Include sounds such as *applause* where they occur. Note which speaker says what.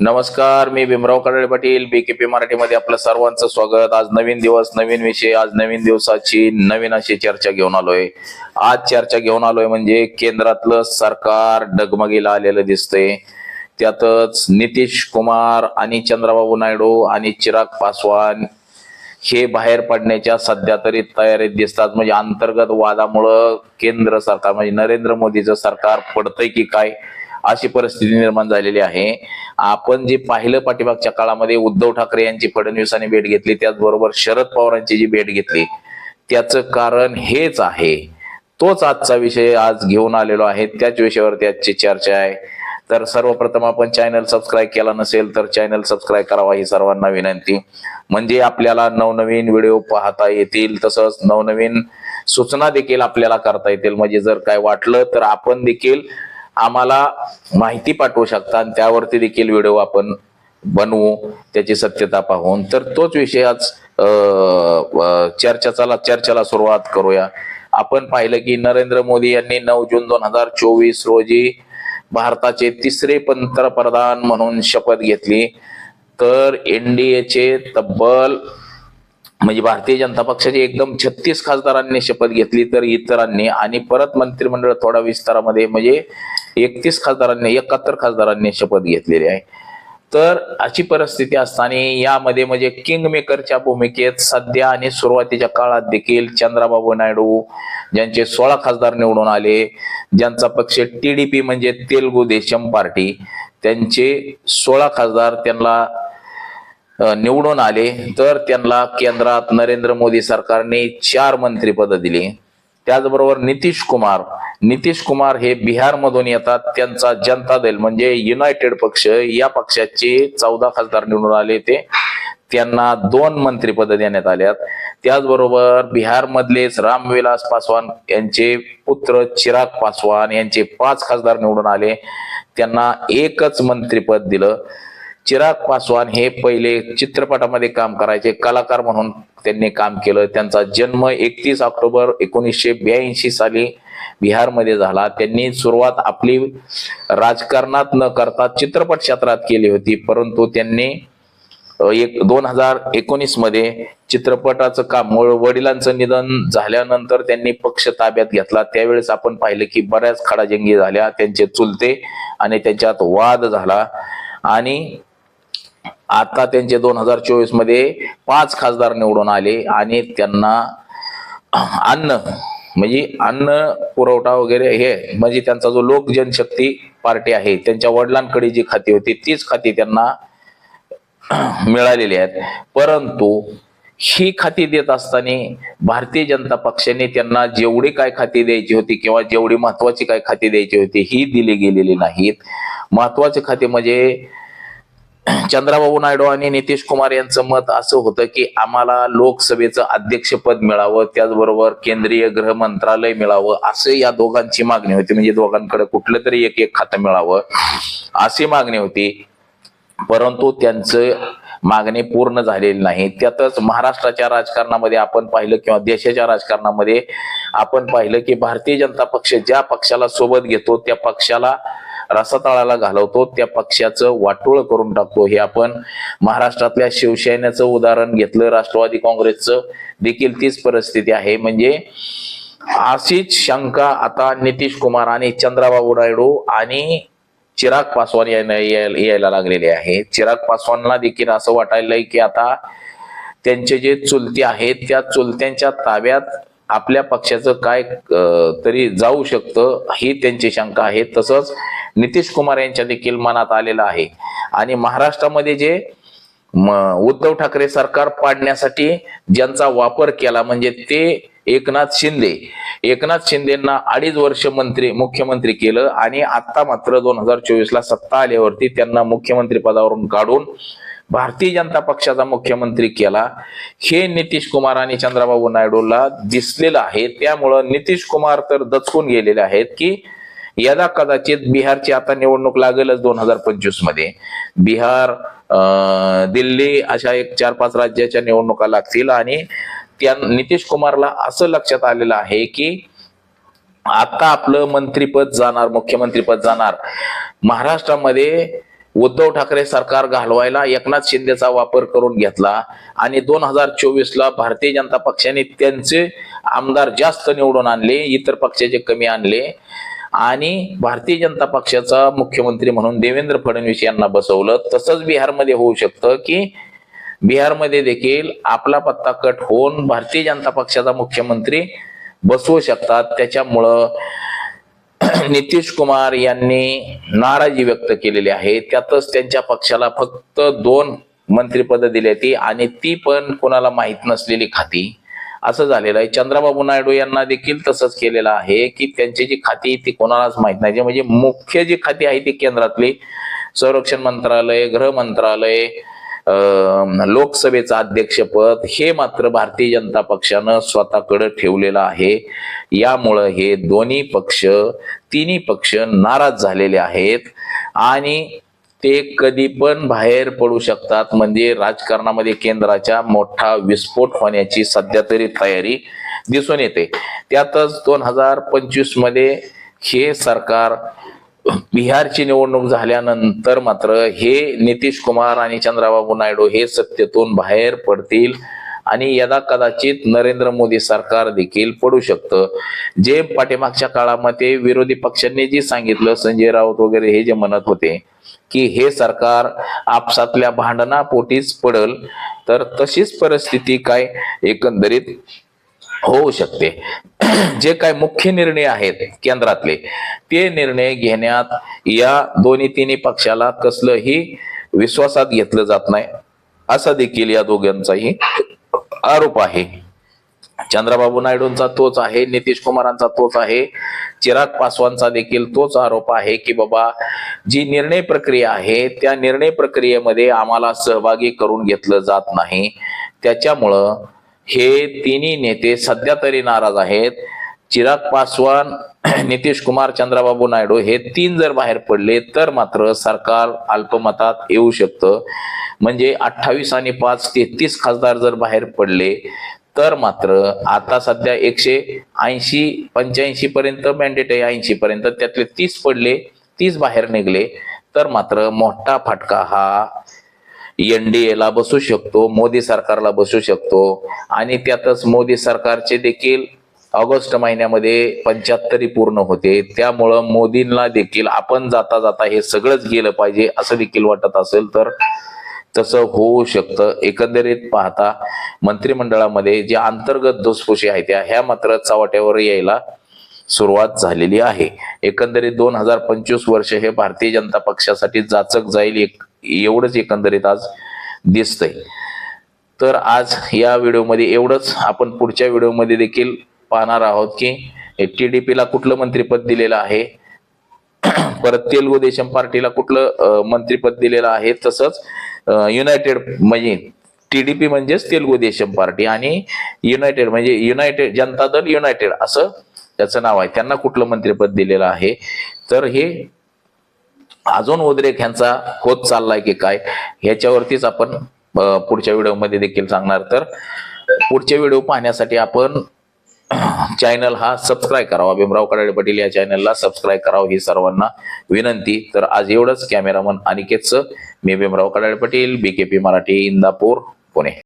Speaker 1: नमस्कार मी भीमराव कडाळे पाटील बीकेपी मराठीमध्ये आपलं सर्वांचं स्वागत. आज नवीन दिवस नवीन विषय आज नवीन दिवसाची नवीन अशी चर्चा घेऊन आलोय. आज चर्चा घेऊन आलोय म्हणजे केंद्रातलं सरकार डगमगीला आलेलं दिसतंय. त्यातच नितीश कुमार आणि चंद्रबाबू नायडू आणि चिराग पासवान हे बाहेर पडण्याच्या सध्या तरी तयारीत दिसतात. म्हणजे अंतर्गत वादामुळं केंद्र सरकार म्हणजे नरेंद्र मोदीचं सरकार पडतंय की काय? अशी परिस्थिती निर्माण झालेली आहे. आपण जे पाहिलं पाठीमागच्या काळामध्ये उद्धव ठाकरे यांची फडणवीसांनी भेट घेतली त्याचबरोबर शरद पवारांची जी भेट घेतली त्याचं कारण हेच आहे. तोच आजचा विषय आज घेऊन आलेलो आहे. त्याच विषयावरती आजची चर्चा आहे. तर सर्वप्रथम आपण चॅनल सबस्क्राईब केला नसेल तर चॅनल सबस्क्राईब करावा ही सर्वांना विनंती. म्हणजे आपल्याला नवनवीन व्हिडिओ पाहता येतील तसंच नवनवीन सूचना देखील आपल्याला करता येतील. म्हणजे जर काय वाटलं तर आपण देखील आम्हाला माहिती पाठवू शकता आणि त्यावरती देखील व्हिडिओ आपण बनवू त्याची सत्यता पाहून. तर तोच विषय आज चर्चा चर्चेला चर्चेला सुरुवात करूया. आपण पाहिलं की नरेंद्र मोदी यांनी नऊ जून दोन हजार चोवीस रोजी भारताचे तिसरे पंतप्रधान म्हणून शपथ घेतली. तर एनडीएचे तब्बल म्हणजे भारतीय जनता पक्षाचे एकदम छत्तीस खासदारांनी शपथ घेतली तर इतरांनी. आणि परत मंत्रिमंडळ थोडा विस्तारामध्ये म्हणजे एकतीस खासदारांनी एकाहत्तर खासदारांनी शपथ घेतलेली आहे. तर अशी परिस्थिती असताना यामध्ये म्हणजे किंग मेकरच्या भूमिकेत सध्या आणि सुरुवातीच्या काळात देखील चंद्राबाबू नायडू ज्यांचे सोळा खासदार निवडून आले ज्यांचा पक्ष टीडीपी म्हणजे तेलगू देशम पार्टी त्यांचे सोळा खासदार त्यांना निवडून आले. तर त्यांना केंद्रात नरेंद्र मोदी सरकारने चार मंत्रिपद दिली. त्याचबरोबर नितीश कुमार. नितीश कुमार हे बिहारमधून येतात. त्यांचा जनता दल म्हणजे युनायटेड पक्ष या पक्षाचे चौदा खासदार निवडून आले ते त्यांना दोन मंत्रीपद देण्यात आल्यात. त्याचबरोबर बिहारमधलेच रामविलास पासवान यांचे पुत्र चिराग पासवान यांचे पाच खासदार निवडून आले. त्यांना एकच मंत्रीपद दिलं. चिराग पासवान हे पहिले चित्रपटामध्ये काम करायचे कलाकार म्हणून त्यांनी काम केलं. त्यांचा जन्म एकतीस ऑक्टोबर एकोणीसशे ब्याऐंशी साली बिहारमध्ये झाला. त्यांनी सुरुवात आपली राजकारणात न करता चित्रपट क्षेत्रात केली होती. परंतु त्यांनी एक दोन हजार एकोणीसमध्ये चित्रपटाचं काम मूळ वडिलांचं निधन झाल्यानंतर त्यांनी पक्ष ताब्यात घेतला. त्यावेळेस आपण पाहिलं की बऱ्याच खडाजंगी झाल्या. त्यांचे चुलते आणि त्यांच्यात वाद झाला. आणि आता त्यांचे दोन हजार चोवीसमध्ये पाच खासदार निवडून आले आणि त्यांना अन्न म्हणजे अन्न पुरवठा वगैरे हे म्हणजे त्यांचा जो लोक जनशक्ती पार्टी आहे त्यांच्या वडिलांकडे जी खाती होती तीच खाती त्यांना मिळालेली आहेत. परंतु ही खाती देत असताना भारतीय जनता पक्षाने त्यांना जेवढी काय खाती द्यायची होती किंवा जेवढी महत्वाची काय खाती द्यायची होती ही दिली गेलेली नाहीत. महत्त्वाचे खाते म्हणजे *clears throat* चंद्राबाबू नायडू आणि नितीश कुमार यांचं मत असं होतं की आम्हाला लोकसभेचं अध्यक्षपद मिळावं त्याचबरोबर केंद्रीय गृह मंत्रालय मिळावं असं या दोघांची मागणी होती. म्हणजे दोघांकडे कुठलं तरी एक एक खातं मिळावं अशी मागणी होती. परंतु त्यांचं मागणी पूर्ण झालेली नाही. त्यातच महाराष्ट्राच्या राजकारणामध्ये आपण पाहिलं किंवा देशाच्या राजकारणामध्ये आपण पाहिलं की भारतीय जनता पक्ष ज्या पक्षाला सोबत घेतो त्या पक्षाला रसातळाला घालवतो त्या पक्षाचं वाटोळ करून टाकतो. हे आपण महाराष्ट्रातल्या शिवसेनेचं उदाहरण घेतलं राष्ट्रवादी काँग्रेसचं देखील तीच परिस्थिती आहे. म्हणजे अशीच शंका आता नितीश कुमार आणि चंद्राबाबू नायडू आणि चिराग पासवान यायला यायला लागलेले आहे. चिराग पासवानला देखील असं वाटायलंय की आता त्यांचे जे चुलते आहेत त्या चुलत्यांच्या ताब्यात आपल्या पक्षाचं काय तरी जाऊ शकतं ही त्यांची शंका आहे. तसंच नितीश कुमार यांच्या देखील मनात आलेलं आहे. आणि महाराष्ट्रामध्ये जे उद्धव ठाकरे सरकार पाडण्यासाठी ज्यांचा वापर केला म्हणजे ते एकनाथ शिंदे. एकनाथ शिंदेना अडीच वर्ष मंत्री मुख्यमंत्री केलं आणि आता मात्र दोन हजार चोवीस ला सत्ता आल्यावरती त्यांना मुख्यमंत्री पदावरून काढून भारतीय जनता पक्षाचा मुख्यमंत्री केला. हे नितीश कुमार आणि चंद्राबाबू नायडूला दिसलेलं आहे. त्यामुळं नितीश कुमार तर दचकून गेलेले आहेत की यदा कदाचित बिहारची आता निवडणूक लागेलच दोन हजार पंचवीसमध्ये. बिहार दिल्ली अशा एक चार पाच राज्याच्या निवडणुका लागतील आणि त्या नितीश कुमारला असं लक्षात आलेलं आहे की आता आपलं मंत्रीपद जाणार मुख्यमंत्रीपद जाणार. महाराष्ट्रामध्ये उद्धव ठाकरे सरकार घालवायला एकनाथ शिंदेचा वापर करून घेतला आणि दोन हजार चोवीसला भारतीय जनता पक्षाने त्यांचे आमदार जास्त निवडून आणले इतर पक्षाचे कमी आणले. आणि भारतीय जनता पक्षाचा मुख्यमंत्री म्हणून देवेंद्र फडणवीस यांना बसवलं. तसंच बिहारमध्ये होऊ शकतं की बिहारमध्ये देखील आपला पत्ता कट होऊन भारतीय जनता पक्षाचा मुख्यमंत्री बसवू शकतात. त्याच्यामुळं *clears throat* नितीश कुमार यांनी नाराजी व्यक्त केलेली आहे. त्यातच त्यांच्या पक्षाला फक्त दोन मंत्रिपद दिली ती आणि ती पण कोणाला माहीत नसलेली खाती. असं झालेलं आहे. चंद्रबाबू नायडू यांना देखील तसंच केलेलं आहे की त्यांची जी खाती ती कोणालाच माहीत नाही. म्हणजे मुख्य जी खाती आहे ती केंद्रातली. संरक्षण मंत्रालय गृह मंत्रालय लोकसभेचं अध्यक्षपद हे मात्र भारतीय जनता पक्षानं स्वतःकडे ठेवलेलं आहे. यामुळं हे दोन्ही पक्ष तिन्ही पक्ष नाराज झालेले आहेत. आणि ते कधी पण बाहेर पडू शकतात. म्हणजे राजकारणामध्ये केंद्राच्या मोठा विस्फोट होण्याची सध्या तरी तयारी दिसून येते. त्यातच दोन हजार पंचवीसमध्ये हे सरकार बिहारची निवडणूक झाल्यानंतर मात्र हे नितीश कुमार आणि चंद्रबाबू नायडू हे सत्तेतून बाहेर पडतील आणि यदा कदाचित नरेंद्र मोदी सरकार देखील पडू शकतं. जे पाठीमागच्या काळामध्ये विरोधी पक्षांनी जे सांगितलं संजय राऊत वगैरे हे जे म्हणत होते की हे सरकार आपसातल्या भांडणापोटीच पडल तर तशीच परिस्थिती काय? एकंदरीत होऊ शकते. *clears throat* जे काय मुख्य निर्णय आहेत केंद्रातले ते निर्णय घेण्यात या दोन्ही तिन्ही पक्षाला कसलंही विश्वासात घेतलं जात नाही. असा देखील या दोघांचाही आरोप आहे. चंद्रबाबू नायडूंचा तोच आहे नितीश कुमारांचा तोच आहे चिराग पासवानचा देखील तोच आरोप आहे की बाबा जी निर्णय प्रक्रिया आहे त्या निर्णय प्रक्रियेमध्ये आम्हाला सहभागी करून घेतलं जात नाही. त्याच्यामुळं हे तिन्ही नेते सध्या तरी नाराज आहेत. चिराग पासवान *clears throat* नितीश कुमार चंद्रबाबू नायडू हे तीन जर बाहेर पडले तर मात्र सरकार अल्पमतात येऊ शकतं. म्हणजे अठ्ठावीस आणि पाच तेहतीस खासदार जर बाहेर पडले तर मात्र आता सध्या एकशे ऐंशी पंच्याऐंशी पर्यंत मॅन्डेट आहे ऐंशी पर्यंत. त्यातले तीस पडले तीस बाहेर निघले तर मात्र मोठा फटका हा एनडीएला बसू शकतो मोदी सरकारला बसू शकतो. आणि त्यातच मोदी सरकारचे देखील ऑगस्ट महिन्यामध्ये पंच्याहत्तरी पूर्ण होते. त्यामुळं मोदींना देखील आपण जाता जाता हे सगळंच गेलं पाहिजे असं देखील वाटत असेल तर तसं होऊ शकतं. एकंदरीत पाहता मंत्रिमंडळामध्ये ज्या अंतर्गत धुसफुशी आहेत त्या ह्या मात्र चव्हाट्यावर यायला सुरुवात झालेली आहे. एकंदरीत दोन हजार पंचवीस वर्ष हे भारतीय जनता पक्षासाठी जाचक जाईल एक एवढंच एकंदरीत आज दिसतंय. तर आज या व्हिडिओमध्ये एवढंच. आपण पुढच्या व्हिडिओमध्ये देखील पाहणार आहोत की टी डी पीला कुठलं मंत्रिपद दिलेलं आहे. *clears throat* परत तेलगू देशम पार्टीला कुठलं मंत्रिपद दिलेलं आहे. तसंच युनायटेड म्हणजे टीडीपी म्हणजेच तेलगू देशम पार्टी आणि युनायटेड म्हणजे युनायटेड जनता दल युनायटेड असं त्याचं नाव आहे. त्यांना कुठलं मंत्रिपद दिलेलं आहे? तर हे अजून उद्रेक ह्यांचा होत चाललाय की काय ह्याच्यावरतीच आपण पुढच्या व्हिडिओमध्ये देखील सांगणार. तर पुढचे व्हिडिओ पाहण्यासाठी आपण चॅनल हा सबस्क्राईब करावा. भीमराव कडाडे पाटील या चॅनलला सबस्क्राईब करावं ही सर्वांना विनंती. तर आज एवढंच. कॅमेरामन अनिकेतचं. मी भीमराव कडाडे पाटील. बीकेपी मराठी इंदापूर पुणे.